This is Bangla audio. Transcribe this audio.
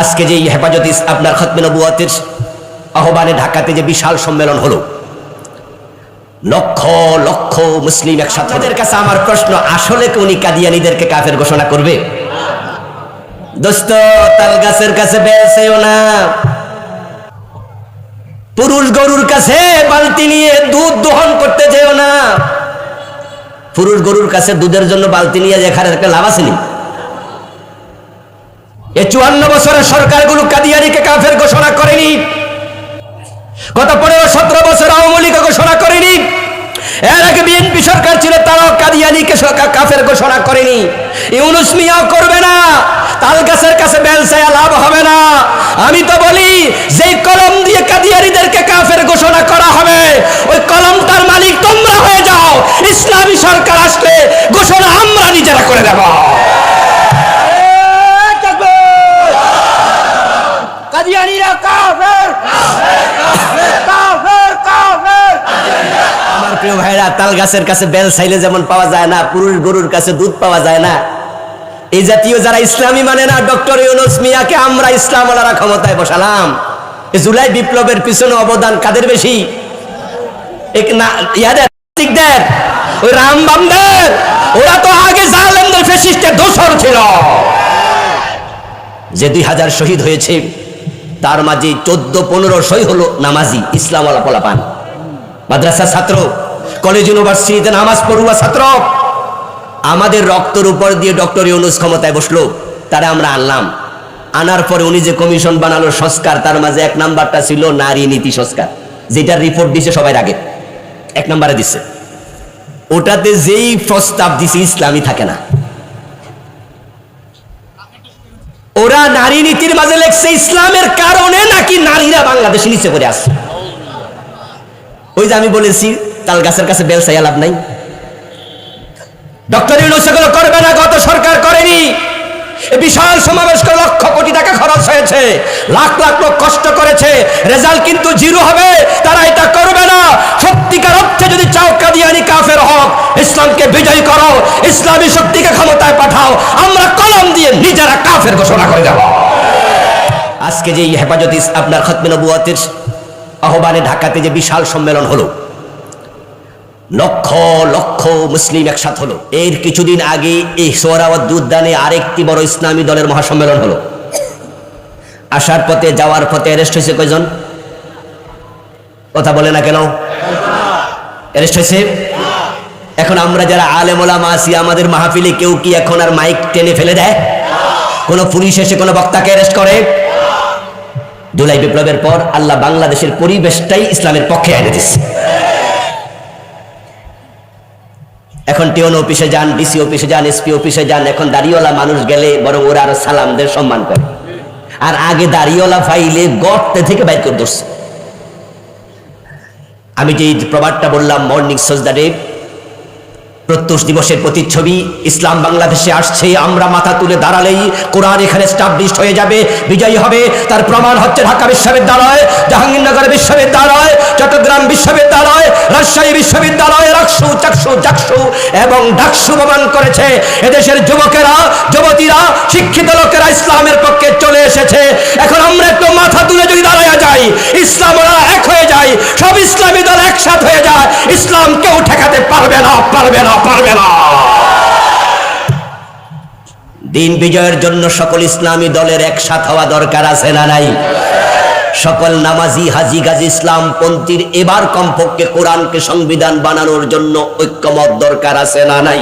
আজকে যে হেফাজত আপনার খতমে আহ্বানে ঢাকাতে যে বিশাল সম্মেলন হলো, লক্ষ লক্ষ মুসলিম একসাথে কাছে আমার প্রশ্ন, আসলে উনি কাদিয়ানিদেরকে কাফের ঘোষণা করবে? দোস্ত, তাল গাছের কাছে বেসেও না। পুরুষ গরুর কাছে বালতি নিয়ে দুধ দহন করতে যেও না। পুরুষ গরুর কাছে দুধের জন্য বালতি নিয়ে যেখানে লাভ আসেনি এ চুয়ান্ন বছরের সরকারগুলো কাদিয়ানিকে কাফের ঘোষণা করেনি। গত পনেরো সতেরো বছর আওয়ামী লীগ ঘোষণা করেনি। এর আগে বিএনপি সরকার ছিল, তারাও কাদিয়ানিকে কাফের ঘোষণা করেনি। ইউনুস মিয়াও করবে না। তাল গাছের কাছে বেলসায়া লাভ হবে না। আমি তো বলি, যেই কলম দিয়ে কাদিয়ানিদেরকে কাফের ঘোষণা করা হবে, ওই কলমটার মালিক তোমরা হয়ে যাও। ইসলামী সরকার আসলে ঘোষণা আমরা নিজেরা করে দেব কাদিয়ানিরা কাফের কাফের কাফের আমার প্রিয় ভাইরা তাল গাছের কাছে বেল চাইলে যেমন পাওয়া যায় না, পুরুষ গরুর কাছে দুধ পাওয়া যায় না। এই জাতীয় যারা ইসলামী মানে না, ডক্টর ইউনুস মিয়াকে আমরা ইসলাম ওনারা ক্ষমতায় বসালাম। জুলাই বিপ্লবের পিছনে অবদান কাদের বেশি? মাদ্রাসা ছাত্র কলেজ, ইউনিভার্সিটিতে নামাজ পড়ুয়া ছাত্র। আমাদের রক্তের উপর দিয়ে ডক্টর ইউনুস ক্ষমতায় বসল, তারা আমরা আনলাম। আনার পরে উনি যে কমিশন বানালো সংস্কার, তার মাঝে এক নাম্বারটা ছিল নারী নীতি সংস্কার, যেটার রিপোর্ট দিছে সবাই আগে এক নাম্বারে দিচ্ছে ওটাতে যেই প্রস্তাব দিছে ইসলামী থাকে না। ওরা নারী নীতির মাঝে লেখছে, ইসলামের কারণে নাকি নারীরা বাংলাদেশে নিচে করে আসছে ওই যে আমি বলেছি তাল গাছের কাছে বেল চাইয়া লাভ নাই। ডক্টর ইউনুস এগুলো করবে না, গত সরকার করেনি। বিশাল সমাবেশ করে লক্ষ কোটি টাকা খরচ হয়েছে, লাখ লাখ লোক কষ্ট করেছে, রেজাল্ট কিন্তু জিরো হবে তারা এটা করবে না। সত্যিকার অর্থে যদি চাও কাদিয়ানি কাফের হক ইসলামকে বিজয় করো, ইসলামী শক্তিকে ক্ষমতায় পাঠাও, আমরা কলম দিয়ে নিজেরা কাফের ঘোষণা করে দেব। আজকে যে হেফাজত আপনার খতমে আহ্বানে ঢাকাতে যে বিশাল সম্মেলন হলো লক্ষ লক্ষ মুসলিম একসাথ হলো। এর কিছুদিন আগে এই সোহরাওয়াত উদ্যানে আরেকটি বড় ইসলামী দলের মহাসম্মেলন হলো। আসার পথে, যাওয়ার পথে অ্যারেস্ট হয়েছে কয়জন? কথা বলে না কেন? অ্যারেস্ট হয়েছে? এখন আমরা যারা আলেমোলামা আছি, আমাদের মাহফিলে কেউ কি এখন আর মাইক টেনে ফেলে দেয়? কোনো পুলিশ এসে কোনো বক্তাকে অ্যারেস্ট করে? জুলাই বিপ্লবের পর আল্লাহ বাংলাদেশের পরিবেশটাই ইসলামের পক্ষে এনে দিচ্ছে এখন টিওন অফিসে যান, ডিসি অফিসে যান, এসপি অফিসে যান, এখন দাড়িওয়ালা মানুষ গেলে বরং ওরা আরও সালামদের সম্মান করে। আর আগে দাড়িওয়ালা ফাইলে গর্তে থেকে বাইক করে আমি যে প্রবাদটা বললাম মর্নিং সজদা ডে প্রত্যুষ দিবসের প্রতিচ্ছবি, ইসলাম বাংলাদেশে আসছে, আমরা মাথা তুলে দাঁড়ালেই কোরআন এখানে স্টাবলিশড হয়ে যাবে, বিজয়ী হবে। তার প্রমাণ হচ্ছে ঢাকা বিশ্ববিদ্যালয়, জাহাঙ্গীরনগর বিশ্ববিদ্যালয়, চট্টগ্রাম বিশ্ববিদ্যালয়, রাজশাহী বিশ্ববিদ্যালয়, রাকসু, চাকসু, জাকসু এবং ডাকসু প্রমাণ করেছে। এদেশের যুবকেরা, যুবতীরা, শিক্ষিত লোকেরা ইসলামের পক্ষে চলে এসেছে। এখন আমরা একটু মাথা তুলে যদি ইসলামরা সব ইসলামী দল একসাথ হয়ে যায়। ইসলাম কেউ ঠেকাতে পারবে না পারবে না পারবে না। দিন বিজয়ের জন্য সকল ইসলামী দলের একসাথ হওয়া দরকার আছে না নাই? সকল নামাজি, হাজি, গাজী ইসলাম পন্থীর এবার কমপক্ষে কোরআনকে সংবিধান বানানোর জন্য ঐক্যমত দরকার আছে না নাই?